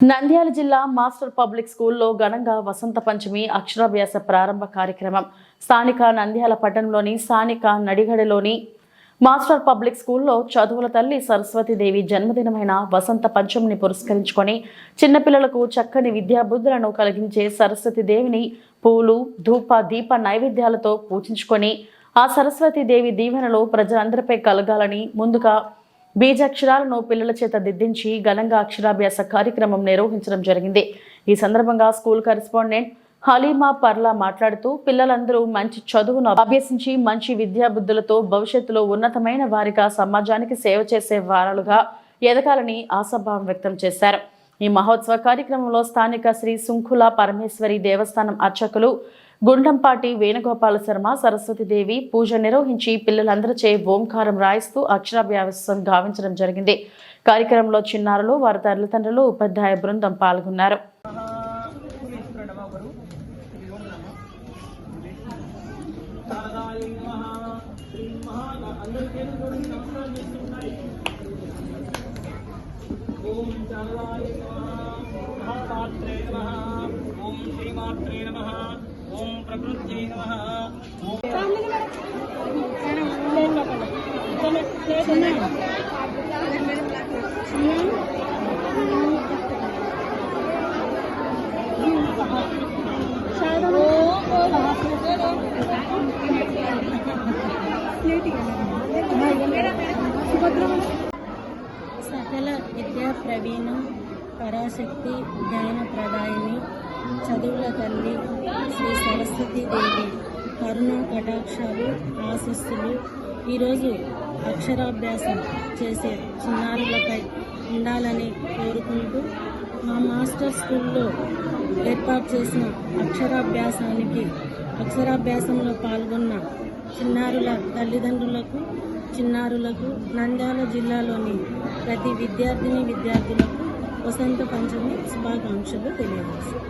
నంద్యాల జిల్లా master public స్కూల్లో ఘనంగా వసంత పంచమి అక్షరాభ్యాస ప్రారంభ కార్యక్రమం. స్థానిక నంద్యాల పట్టణంలోని స్థానిక నడిగడలోని మాస్టర్ పబ్లిక్ స్కూల్లో చదువుల తల్లి సరస్వతీదేవి జన్మదినమైన వసంత పంచమిని పురస్కరించుకొని చిన్నపిల్లలకు చక్కని విద్యాబుద్ధులను కలిగించే సరస్వతీదేవిని పూలు ధూప దీప నైవేద్యాలతో పూజించుకొని ఆ సరస్వతీదేవి దీవెనలు ప్రజలందరిపై కలగాలని ముందుగా బీజాక్షరాలను పిల్లల చేత దిద్దించి ఘనంగా అక్షరాభ్యాస కార్యక్రమం నిర్వహించడం జరిగింది. ఈ సందర్భంగా స్కూల్ కరెస్పాండెంట్ హలీమా పర్లా మాట్లాడుతూ పిల్లలందరూ మంచి చదువును అభ్యసించి మంచి విద్యాబుద్ధులతో భవిష్యత్తులో ఉన్నతమైన వారిగా సమాజానికి సేవ చేసే వారాలుగా ఎదగాలని ఆశాభావం వ్యక్తం చేశారు. ఈ మహోత్సవ కార్యక్రమంలో స్థానిక శ్రీ సుంఖుల పరమేశ్వరి దేవస్థానం అర్చకులు గుండంపాటి వేణుగోపాల శర్మ సరస్వతీదేవి పూజ నిర్వహించి పిల్లలందరిచే ఓంకారం రాయిస్తూ అక్షరాభ్యాసం గావించడం జరిగింది. కార్యక్రమంలో చిన్నారులు వారి తల్లిదండ్రులు ఉపాధ్యాయ బృందం పాల్గొన్నారు. ఓం సకల విద్యా ప్రవీణ పరాశక్తి జ్ఞాన ప్రదాయిని చదువుల తల్లి శ్రీ సరస్వతీ దేవి కరుణ కటాక్షాలు ఆశిస్తులు ఈరోజు అక్షరాభ్యాసం చేసే చిన్నారులపై ఉండాలని కోరుకుంటూ మా మాస్టర్ స్కూల్లో ఏర్పాటు చేసిన అక్షరాభ్యాసానికి అక్షరాభ్యాసంలో పాల్గొన్న చిన్నారుల తల్లిదండ్రులకు చిన్నారులకు నంద్యాల జిల్లాలోని ప్రతి విద్యార్థిని విద్యార్థులకు వసంత పంచమి శుభాకాంక్షలు తెలియజేస్తాను